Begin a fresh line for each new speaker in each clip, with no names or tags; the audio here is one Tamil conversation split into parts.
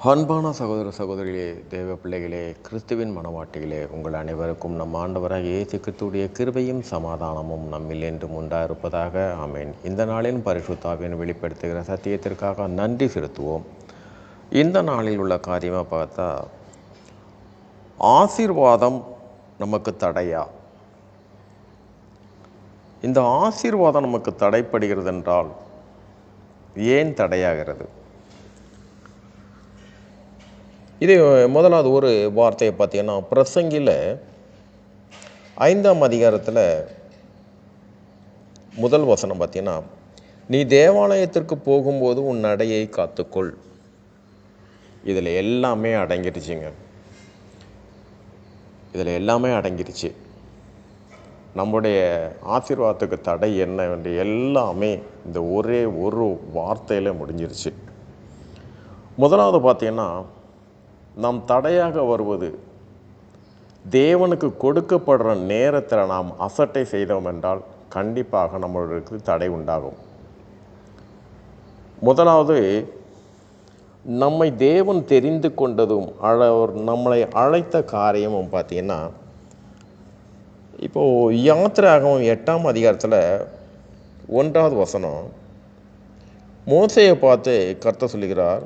அன்பான சகோதர சகோதரிகளே தேவ பிள்ளைகளே கிறிஸ்துவின் மனவாட்டிகளே உங்கள் அனைவருக்கும் நம் ஆண்டவராக இயேசு கிறிஸ்துடைய கிருபையும் சமாதானமும் நம்மில் என்றும் உண்டாயிருப்பதாக ஆமேன். இந்த நாளின் பரிசுத்தாவின் வெளிப்படுத்துகிற சத்தியத்திற்காக நன்றி செலுத்துவோம். இந்த நாளில் உள்ள காரியமாக பார்த்தா ஆசீர்வாதம் நமக்கு தடையா? இந்த ஆசீர்வாதம் நமக்கு தடைப்படுகிறது என்றால் ஏன் தடையாகிறது? இதே முதலாவது ஒரு வார்த்தையை பார்த்தீங்கன்னா பிரசங்கியில் ஐந்தாம் அதிகாரத்தில் முதல் வசனம் பார்த்தீங்கன்னா நீ தேவாலயத்திற்கு போகும்போது உன் நடையை காத்துக்கொள். இதில் எல்லாமே அடங்கிடுச்சிங்க இதில் எல்லாமே அடங்கிடுச்சு நம்முடைய ஆசீர்வாதத்துக்கு தடை என்ன எல்லாமே இந்த ஒரே ஒரு வார்த்தையில் முடிஞ்சிருச்சு. முதலாவது பார்த்தீங்கன்னா நாம் தடையாக வருவது. தேவனுக்கு கொடுக்கப்படுற நேரத்தில் நாம் அசட்டை செய்தோம் என்றால் கண்டிப்பாக நம்மளுக்கு தடை உண்டாகும். முதலாவது நம்மை தேவன் தெரிந்து கொண்டதும் அழ நம்மளை அழைத்த காரியமும் பார்த்தீங்கன்னா இப்போது யாத்திராகவும் எட்டாம் அதிகாரத்தில் ஒன்றாவது வசனம் மோசையை பார்த்து கர்த்த சொல்லுகிறார்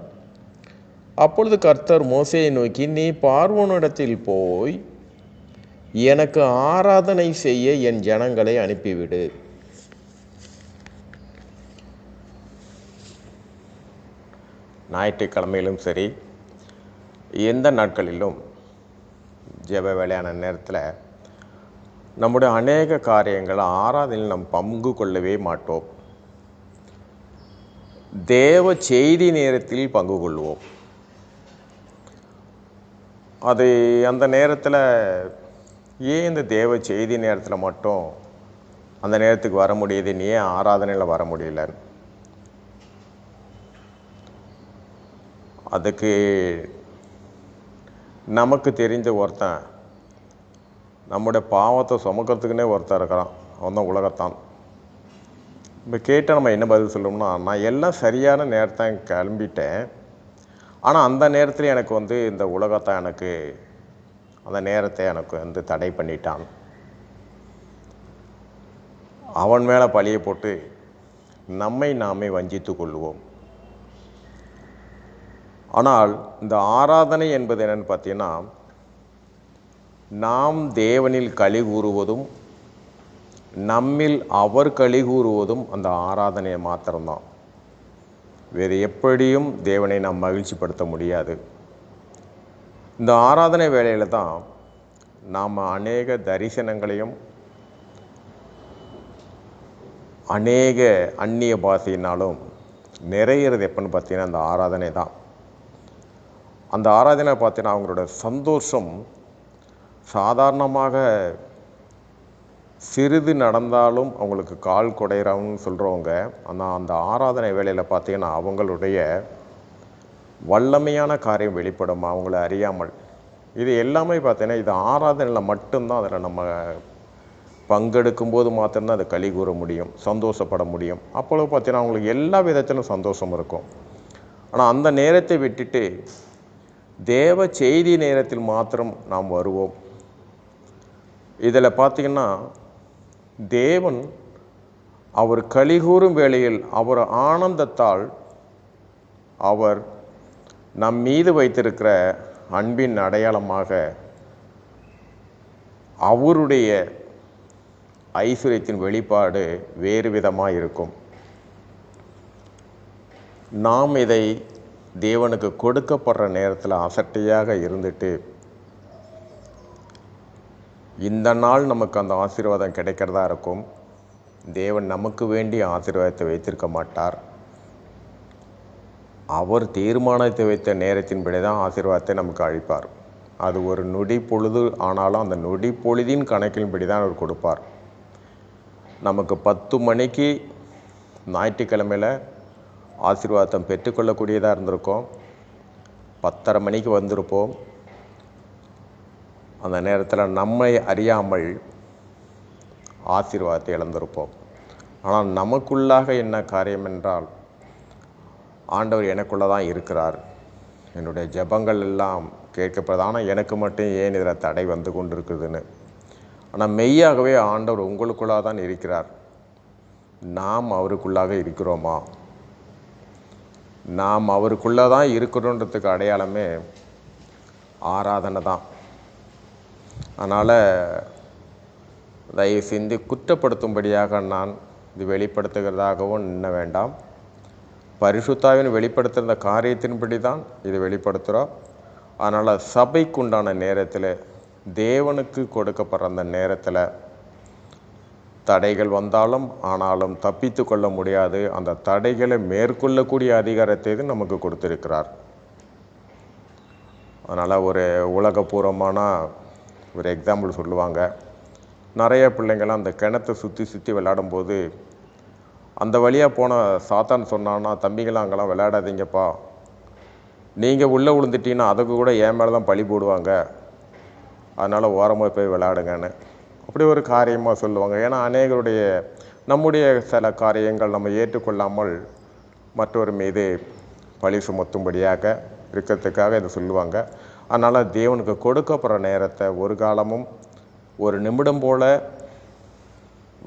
அப்பொழுது கர்த்தர் மோசையை நோக்கி நீ பார்வோனிடத்தில் போய் எனக்கு ஆராதனை செய்ய என் ஜனங்களை அனுப்பிவிடு. ஞாயிற்றுக்கிழமையிலும் சரி எந்த நாட்களிலும் ஜெப வேலையான நேரத்தில் நம்முடைய அநேக காரியங்களை ஆராதனையில் நாம் பங்கு கொள்ளவே மாட்டோம். தேவ செய்தி நேரத்தில் பங்கு கொள்வோம். அது அந்த நேரத்தில் ஏன் இந்த தேவ செய்தி நேரத்தில் மட்டும் அந்த நேரத்துக்கு வர முடியுதுன்னு ஏன் ஆராதனையில் வர முடியல? அதுக்கு நமக்கு தெரிஞ்ச ஒருத்தன் நம்முடைய பாவத்தை சுமக்கிறதுக்குன்னே ஒருத்தன் இருக்கிறான். அவன் தான் உலகத்தான். இப்போ கேட்டால் நம்ம என்ன பதில் சொல்லணும்னா நான் எல்லாம் சரியான நேரத்தான் கிளம்பிட்டேன். ஆனால் அந்த நேரத்தில் எனக்கு வந்து இந்த உலகத்தை எனக்கு அந்த நேரத்தை எனக்கு வந்து தடை பண்ணிட்டான். அவன் மேலே பழியை போட்டு நம்மை நாமே வஞ்சித்து கொள்வோம் ஆனால் இந்த ஆராதனை என்பது என்னென்னு பார்த்தீங்கன்னா நாம் தேவனில் களி கூறுவதும் நம்மில் அவர் களி கூறுவதும் அந்த ஆராதனையை மாத்திரம்தான். வேறு எப்படியும் தேவனை நாம் மகிழ்ச்சிப்படுத்த முடியாது. இந்த ஆராதனை வேலையில் தான் நாம் அநேக தரிசனங்களையும் அநேக அந்நிய பாஷையினாலும் நிறையிறது எப்போன்னு பார்த்தீங்கன்னா அந்த ஆராதனை தான். அந்த ஆராதனை பார்த்தீங்கன்னா அவங்களோட சந்தோஷம் சாதாரணமாக சிறிது நடந்தாலும் அவங்களுக்கு கால் குடையிறவங்க சொல்கிறவங்க ஆனால் அந்த ஆராதனை வேலையில் பார்த்தீங்கன்னா அவங்களுடைய வல்லமையான காரியம் வெளிப்படும் அவங்கள அறியாமல். இது எல்லாமே பார்த்தீங்கன்னா இது ஆராதனையில் மட்டும்தான் அதில் நம்ம பங்கெடுக்கும் போது மாத்திரம்தான் அதை களி கூற முடியும் சந்தோஷப்பட முடியும். அப்பொழுது பார்த்தீங்கன்னா அவங்களுக்கு எல்லா விதத்திலும் சந்தோஷம் இருக்கும். ஆனால் அந்த நேரத்தை விட்டுட்டு தேவ செய்தி நேரத்தில் மாத்திரம் நாம் வருவோம். இதில் பார்த்திங்கன்னா தேவன் அவர் கலிகூறும் வேளையில் அவர் ஆனந்தத்தால் அவர் நம் மீது வைத்திருக்கிற அன்பின் அடையாளமாக அவருடைய ஐஸ்வர்யத்தின் வெளிப்பாடு வேறு விதமாக இருக்கும் நாம் இதை தேவனுக்கு கொடுக்கப்படுற நேரத்தில் அசட்டையாக இருந்துட்டு இந்த நாள் நமக்கு அந்த ஆசீர்வாதம் கிடைக்கிறதா இருக்கும். தேவன் நமக்கு வேண்டிய ஆசீர்வாதத்தை வைத்திருக்க மாட்டார். அவர் தீர்மானத்தை வைத்த நேரத்தின்படி தான் ஆசீர்வாதத்தை நமக்கு அழிப்பார் அது ஒரு நொடி பொழுது ஆனாலும் அந்த நொடி பொழுதின் கணக்கின்படி தான் அவர் கொடுப்பார். நமக்கு பத்து மணிக்கு ஞாயிற்றுக்கிழமையில் ஆசீர்வாதம் பெற்றுக்கொள்ளக்கூடியதாக இருந்திருக்கோம். பத்தரை மணிக்கு வந்திருப்போம். அந்த நேரத்தில் நம்மை அறியாமல் ஆசீர்வாதத்தை இழந்திருப்போம். ஆனால் நமக்குள்ளாக என்ன காரியம் என்றால் ஆண்டவர் எனக்குள்ளே தான் இருக்கிறார். என்னுடைய ஜெபங்கள் எல்லாம் கேட்கப்படுது. ஆனால் எனக்கு மட்டும் ஏன் இதில் தடை வந்து கொண்டிருக்குதுன்னு? ஆனால் மெய்யாகவே ஆண்டவர் உங்களுக்குள்ளாக தான் இருக்கிறார். நாம் அவருக்குள்ளாக இருக்கிறோமா? நாம் அவருக்குள்ளே தான் இருக்கிறோன்றதுக்கு அடையாளமே ஆராதனை தான். அதனால் தயவு செய்து குற்றப்படுத்தும்படியாக நான் இது வெளிப்படுத்துகிறதாகவும் நின்ன வேண்டாம். பரிசுத்தாவின் வெளிப்படுத்துகிற காரியத்தின்படி தான் இது வெளிப்படுத்துகிறோம் அதனால் சபைக்கு உண்டான நேரத்தில் தேவனுக்கு கொடுக்கப்படுற அந்த நேரத்தில் தடைகள் வந்தாலும் ஆனாலும் தப்பித்து கொள்ள முடியாது. அந்த தடைகளை மேற்கொள்ளக்கூடிய அதிகாரத்தை இது நமக்கு கொடுத்துருக்கிறார். அதனால் ஒரு உலகபூர்வமான ஒரு எக்ஸாம்பிள் சொல்லுவாங்க. நிறைய பிள்ளைங்கள்லாம் அந்த கிணத்தை சுற்றி சுற்றி விளையாடும்போது அந்த வழியாக போன சாத்தான் சொன்னான்னா தம்பிங்களாம் அங்கெல்லாம் விளையாடாதீங்கப்பா. நீங்கள் உள்ளே விழுந்துட்டீங்கன்னா அதுக்கு கூட என் மேலே தான் பழி போடுவாங்க. அதனால் ஓரமாக போய் விளையாடுங்கன்னு. அப்படி ஒரு காரியமாக சொல்லுவாங்க. ஏன்னா அநேகருடைய நம்முடைய சில காரியங்கள் நம்ம ஏற்றுக்கொள்ளாமல் மற்றவர் மீது பழி சுமத்தும்படியாக இருக்கிறதுக்காக இதை சொல்லுவாங்க. அதனால் தேவனுக்கு கொடுக்கப்படுற நேரத்தை ஒரு காலமும் ஒரு நிமிடம் போல்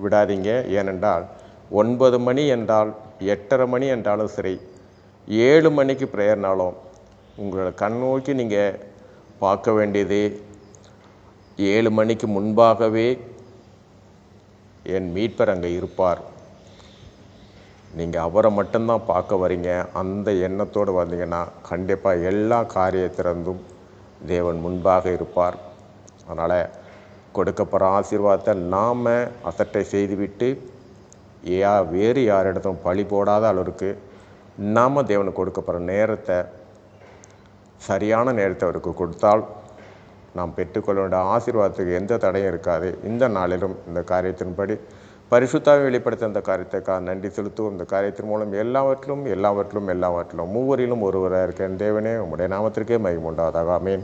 விடாதீங்க. ஏனென்றால் ஒன்பது மணி என்றால் எட்டரை மணி என்றாலும் சரி ஏழு மணிக்கு ப்ரேயர்னாலும் உங்களை கண் நோக்கி நீங்கள் பார்க்க வேண்டியது ஏழு மணிக்கு முன்பாகவே என் மீட்பர் அங்கே இருப்பார். நீங்கள் அவரை மட்டும்தான் பார்க்க வரீங்க. அந்த எண்ணத்தோடு வந்தீங்கன்னா கண்டிப்பாக எல்லா காரியத்திலிருந்தும் தேவன் முன்பாக இருப்பார். அதனால் கொடுக்கப்படுற ஆசீர்வாதத்தை நாம் அசட்டை செய்துவிட்டு ஏயா வேறு யாரிடத்தும் பழி போடாத அளவுக்கு நாம் தேவனுக்கு கொடுக்கப்படுற நேரத்தை சரியான நேரத்தை அவருக்கு கொடுத்தால் நாம் பெற்றுக்கொள்ள வேண்டிய ஆசீர்வாதத்துக்கு எந்த தடையும் இருக்காது. இந்த நாளிலும் இந்த காரியத்தின்படி பரிசுத்தாவை வெளிப்படுத்த இந்த காரியத்துக்காக நன்றி செலுத்துவோம். இந்த காரியத்தின் மூலம் எல்லாவற்றிலும் எல்லாவற்றிலும் எல்லாவற்றிலும் மூவரிலும் ஒருவராக இருக்கேன் தேவனே உம்முடைய நாமத்திற்கே மகிமுண்டாதாக அமேன்